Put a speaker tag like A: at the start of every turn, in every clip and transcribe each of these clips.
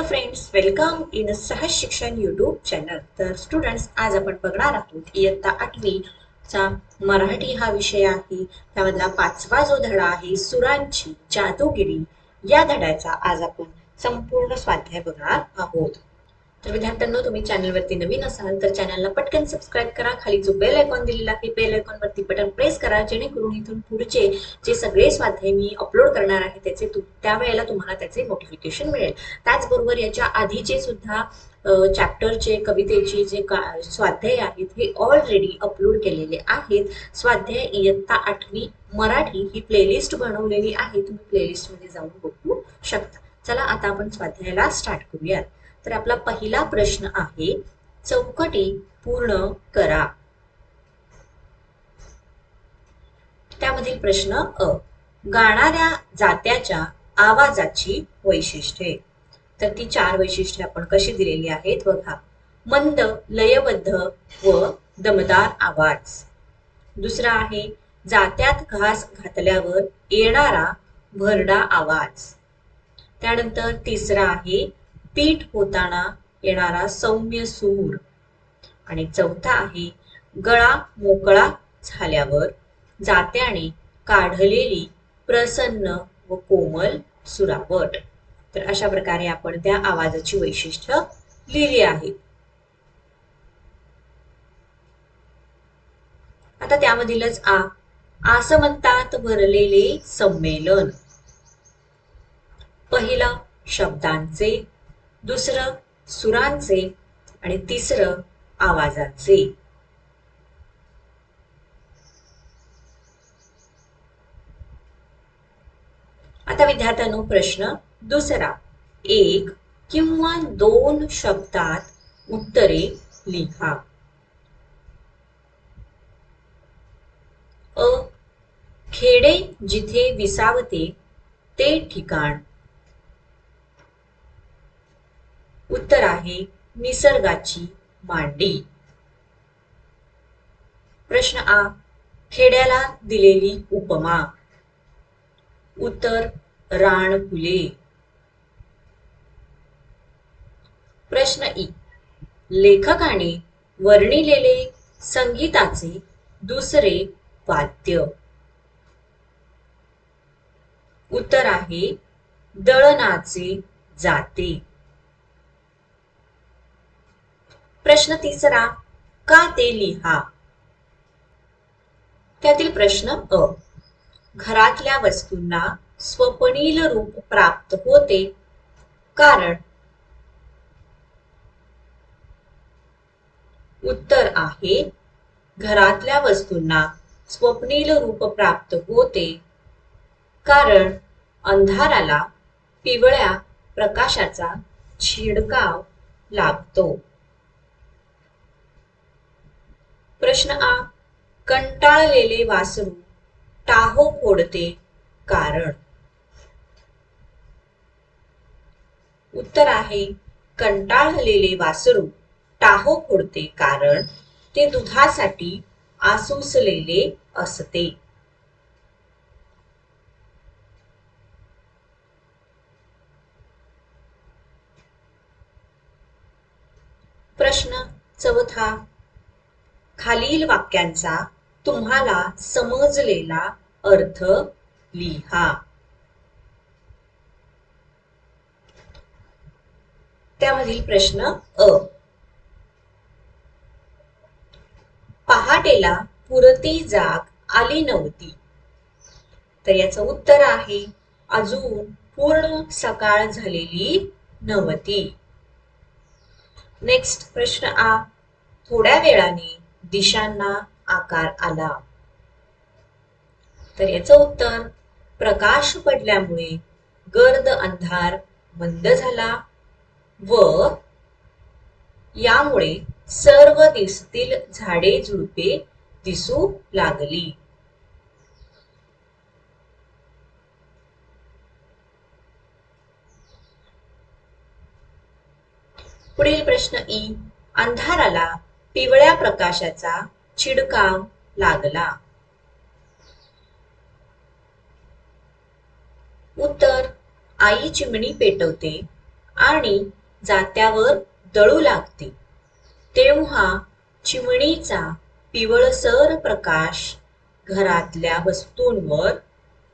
A: Hello friends welcome in सहज शिक्षण YouTube channel तर स्टुडंट्स आज आपण बघणार आहोत इयत्ता आठवीचा मराठी हा विषय आहे. त्यामधला पाचवा जो धडा आहे सुरांची जादूगिरी. या धड्याचा आज आपण संपूर्ण स्वाध्याय बघणार आहोत. तर विद्यार्थ्यांनो तुम्ही चॅनलवरती नवीन असाल तर चॅनलला पटकन सबस्क्राईब करा. खाली जो बेल आयकॉन दिलेला आहे बेल आयकॉन वरती बटन प्रेस करा जेणेकरून इथून पुढचे जे सगळे स्वाध्याय मी अपलोड करणार आहे त्याचे त्यावेळेला तुम्हाला त्याचे नोटिफिकेशन मिळेल. त्याचबरोबर याच्या आधीचे सुद्धा चॅप्टरचे कवितेचे जे का- स्वाध्याय आहेत हे ऑलरेडी अपलोड केलेले आहेत. स्वाध्याय इयत्ता आठवी मराठी ही प्लेलिस्ट बनवलेली आहे. तुम्ही प्लेलिस्टमध्ये जाऊन बघू शकता. चला आता आपण स्वाध्यायाला स्टार्ट करूयात. तर आपला पहिला प्रश्न आहे चौकटी पूर्ण करा. त्यामधील प्रश्न अ. गाणाऱ्या जात्याच्या आवाजाची वैशिष्ट्ये. तर ती चार वैशिष्ट्ये आपण कशी दिलेली आहेत बघा. मंद लयबद्ध व दमदार आवाज. दुसरा आहे जात्यात घास घातल्यावर येणारा भरडा आवाज. त्यानंतर तिसरा आहे पीठ होताना येणारा सौम्य सूर. आणि चौथा आहे गळा मोकळा झाल्यावर जात्याने काढलेली प्रसन्न व कोमल सुरावट तर अशा प्रकारे आपण त्या आवाजाची वैशिष्ट्य लिहिली आहेत आता त्यामधीलच आ आसमंतात भरलेले संमेलन. पहिलं शब्दांचे दुसरं सुरांचे आणि तिसरं आवाजाचे. आता विद्यार्थ्यांनो प्रश्न दुसरा. एक किंवा दोन शब्दात उत्तरे लिहा. अ. खेडे जिथे विसावते ते ठिकाण. उत्तर आहे निसर्गाची मांडी. प्रश्न आ खेड्याला दिलेली उपमा. उत्तर रान फुले प्रश्न ई लेखकाने वर्णिलेले संगीताचे दुसरे वाद्य. उत्तर आहे दळणाचे जाते. प्रश्न तिसरा का ते लिहा? त्यातील प्रश्न अ. घरातल्या वस्तूंना स्वप्नील रूप प्राप्त होते. कारण? उत्तर आहे घरातल्या वस्तूंना स्वप्नील रूप प्राप्त होते. कारण? अंधाराला पिवळ्या प्रकाशाचा छिडकाव लाभतो. प्रश्न आ. कंटाळलेले वासरू. टाहो फोडते कारण. उत्तर आहे कंटाळलेले वासरू. टाहो फोडते कारण. ते दुधासाठी आसुसलेले असते. प्रश्न चौथा. खालील वाक्यांचा तुम्हाला समजलेला अर्थ लिहा. त्यामधील प्रश्न अ. पहाटेला पुरती जाग आली नव्हती. तर याचं उत्तर आहे अजून पूर्ण सकाळ झालेली नव्हती. नेक्स्ट प्रश्न आ. थोड्या वेळाने दिशांना आकार आला. तर याचं उत्तर प्रकाश पडल्यामुळे गर्द अंधार मंद झाला व यामुळे सर्व दिसतील झाडे झुडपे दिसू लागली. पुढील प्रश्न ई. अंधाराला पिवळ्या प्रकाशाचा चिडकाव लागला. उत्तर आई चिमणी पेटवते आणि जात्यावर दळू लागते. तेव्हा चिमणीचा पिवळसर प्रकाश घरातल्या वस्तूंवर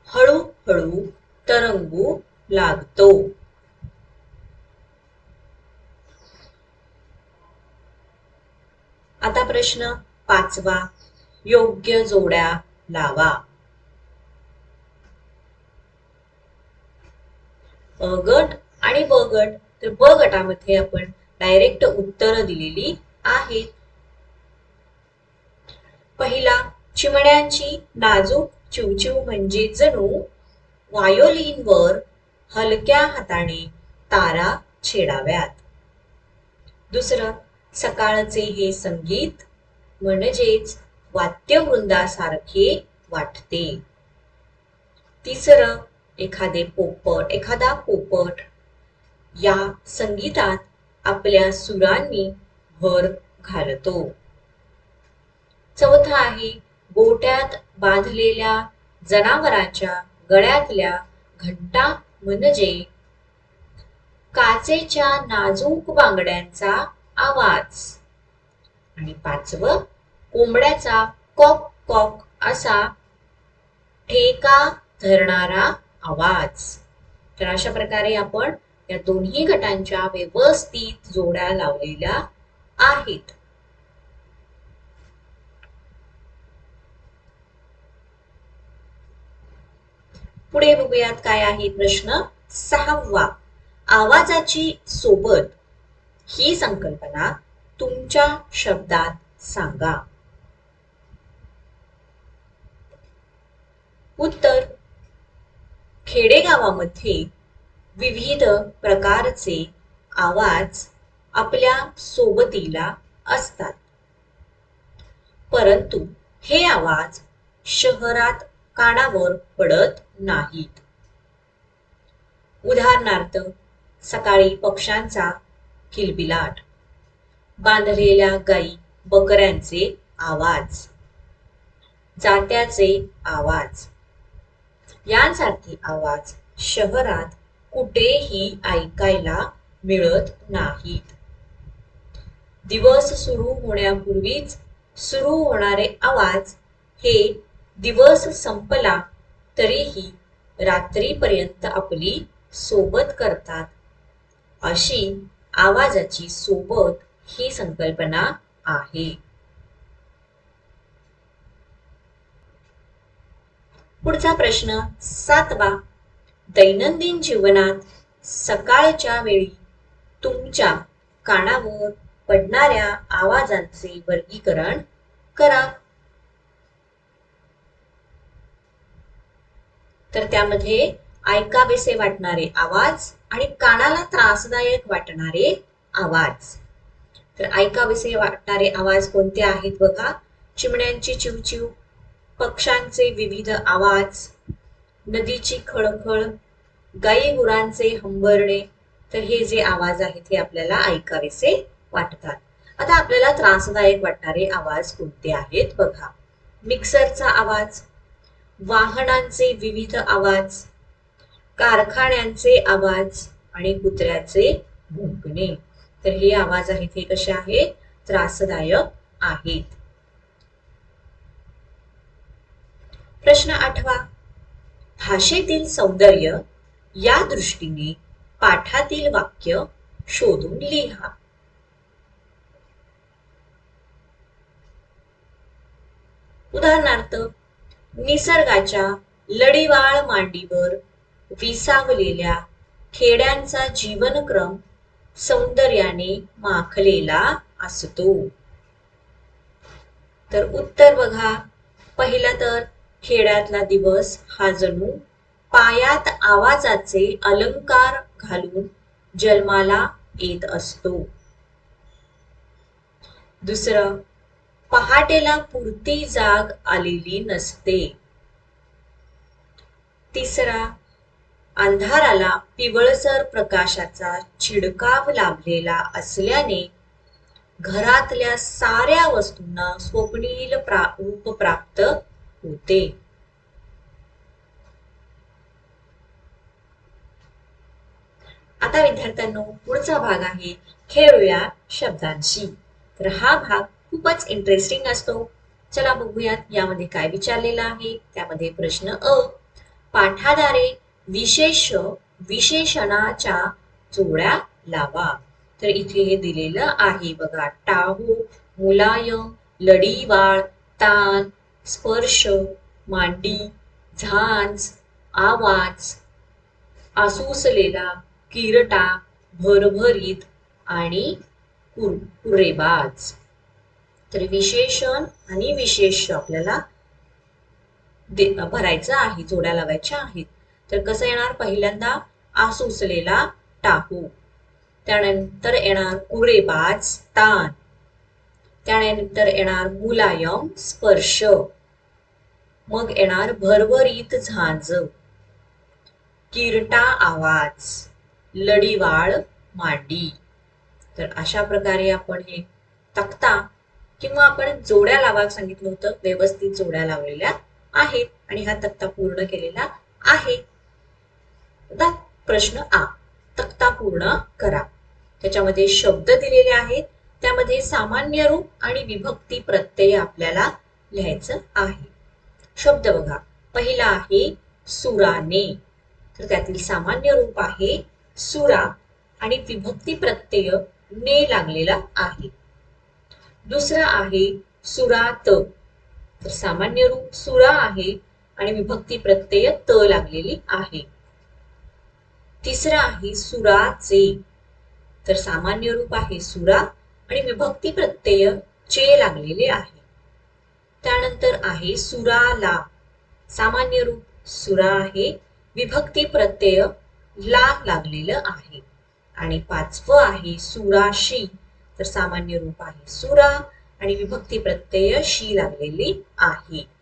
A: हळूहळू तरंगू लागतो. आता प्रश्न पाचवा. योग्य जोड्या लावा. अ गट आणि ब गट. तर ब गटामध्ये आपण डायरेक्ट उत्तर दिलेली आहेत. पहिला चिमण्यांची नाजूक चिवचिव म्हणजे जणू वायोलीनवर हलक्या हाताने तारा छेडाव्यात. दुसरं सकाळचे हे संगीत म्हणजेच वाद्यवृंदासारखे वाटते. तिसरं एखादे पोपट एखादा पोपट. या संगीतात आपल्या सुरांनी भर घालतो. चौथा आहे गोट्यात बांधलेल्या जनावरांच्या गळ्यातल्या घंटा म्हणजे काचेच्या नाजूक बांगड्यांचा आवाज. आणि पाचवं कोंबड्याचा कॉक कॉक असा ठेका धरणारा आवाज. तर अशा प्रकारे आपण या दोन्ही गटांच्या व्यवस्थित जोड्या लावलेल्या आहेत. पुढे बघूयात काय आहे प्रश्न सहावा. आवाजाची सोबत ही संकल्पना तुमच्या शब्दात सांगा. उत्तर. खेडेगावामध्ये विविध प्रकारचे आवाज आपल्या सोबतीला असतात. परंतु हे आवाज शहरात कानावर पडत नाहीत. उदाहरणार्थ सकाळी पक्ष्यांचा किलबिलाट बांधलेल्या गाई बकऱ्यांचे आवाज. जात्याचे आवाज. यांसारखे आवाज शहरात कुठेही ऐकायला मिळत नाहीत. दिवस सुरू होण्यापूर्वीच सुरू होणारे आवाज हे दिवस संपला तरीही रात्रीपर्यंत आपली सोबत करतात. अशी आवाजाची सोबत ही संकल्पना आहे. पुढचा प्रश्न सातवा. दैनंदिन जीवनात सकाळच्या वेळी तुमच्या कानावर पडणाऱ्या आवाजांचे वर्गीकरण करा. तर त्यामध्ये ऐकावेसे वाटणारे आवाज आणि कानाला त्रासदायक वाटणारे आवाज. तर ऐकावेसे वाटणारे आवाज कोणते आहेत बघा? चिमण्यांची चिवचिव पक्ष्यांचे विविध आवाज नदीची खळखळ गाई गुरांचे हंबरणे. तर हे जे आवाज आहेत हे आपल्याला ऐकावेसे वाटतात. आता आपल्याला त्रासदायक वाटणारे आवाज कोणते आहेत बघा? मिक्सरचा आवाज वाहनांचे विविध आवाज कारखान्यांचे आवाज आणि कुत्र्याचे भुंकणे. तर हे आवाज आहेत हे कसे आहेत? त्रासदायक आहेत. प्रश्न आठवा. भाषेतील सौंदर्य या दृष्टीने पाठातील वाक्य शोधून लिहा. उदाहरणार्थ निसर्गाच्या लढीवाळ मांडीवर विसावलेल्या खेड्यांचा जीवनक्रम सौंदर्याने माखलेला असतो. तर उत्तर बघा. पहिला तर खेड्यातला दिवस हा जणू पायात आवाजाचे अलंकार घालून जन्माला येत असतो. दुसरं पहाटेला पुरती जाग आलेली नसते. तिसरा अंधाराला पिवळसर प्रकाशाचा छिडकाव लाभलेला असल्याने घरातल्या साऱ्या वस्तूंना स्वप्नील प्रा रूप प्राप्त होते. आता विद्यार्थ्यांनो पुढचा भाग आहे खेळूया शब्दांशी. तर हा भाग खूपच इंटरेस्टिंग असतो. चला बघूयात यामध्ये काय विचारलेलं आहे. त्यामध्ये प्रश्न अ. पाठादारे विशेष विशेषणाच्या जोड्या लावा. तर इथे हे दिलेलं आहे बघा. टाहू मुलायम लढीवाळ तान स्पर्श मांडी झांज आवाज आसूसलेला किरटा भरभरीत आणि कुरेबाज. तर विशेषण आणि विशेष आपल्याला दे- भरायचं आहे जोड्या लावायच्या आहेत. तर कसं येणार? पहिल्यांदा आसुसलेला टाकू. त्यानंतर येणार कुरेबाज तान त्यानंतर येणार मुलायम स्पर्श. मग येणार भरभरीत झांज. किरटा आवाज. लढीवाळ मांडी. तर अशा प्रकारे आपण हे तक्ता किंवा आपण जोड्या लावायला सांगितलं होतं. व्यवस्थित जोड्या लावलेल्या आहेत. आणि हा तक्ता पूर्ण केलेला आहे. आता प्रश्न आ. तक्ता पूर्ण करा. त्याच्यामध्ये शब्द दिलेले आहेत. त्यामध्ये सामान्य रूप आणि विभक्ती प्रत्यय आपल्याला लिहायचं आहे. शब्द बघा. पहिला आहे सुराने. तर त्यातील सामान्य रूप आहे सुरा आणि विभक्ती प्रत्यय ने लागलेला आहे. दुसरा आहे सुरात. तर सामान्य रूप सुरा आहे आणि विभक्ती प्रत्यय त लागलेली आहे. तिसरा आहे सुराचे. तर सामान्य रूप आहे सुरा आणि विभक्ती प्रत्यय चे लागलेले आहे. त्यानंतर आहे सुराला. सामान्य रूप सुरा आहे विभक्ती प्रत्यय ला लागलेलं आहे. आणि पाचवं आहे सुराशी. तर सामान्य रूप आहे सुरा आणि विभक्ती प्रत्यय शी लागलेली आहे.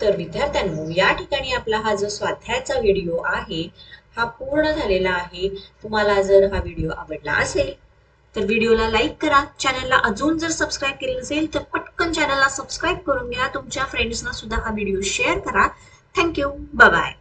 A: तर विद्यार्थ्यांनो या ठिकाणी आपला हा जो स्वाध्यायाचा व्हिडिओ आहे हा पूर्ण झालेला आहे. तुम्हाला जर हा व्हिडिओ आवडला असेल तर व्हिडिओला लाईक करा. चॅनलला अजून जर सबस्क्राईब केलं नसेल तर पटकन चॅनलला सबस्क्राईब करून घ्या. तुमच्या फ्रेंड्सना सुद्धा हा व्हिडिओ शेअर करा. Thank you bye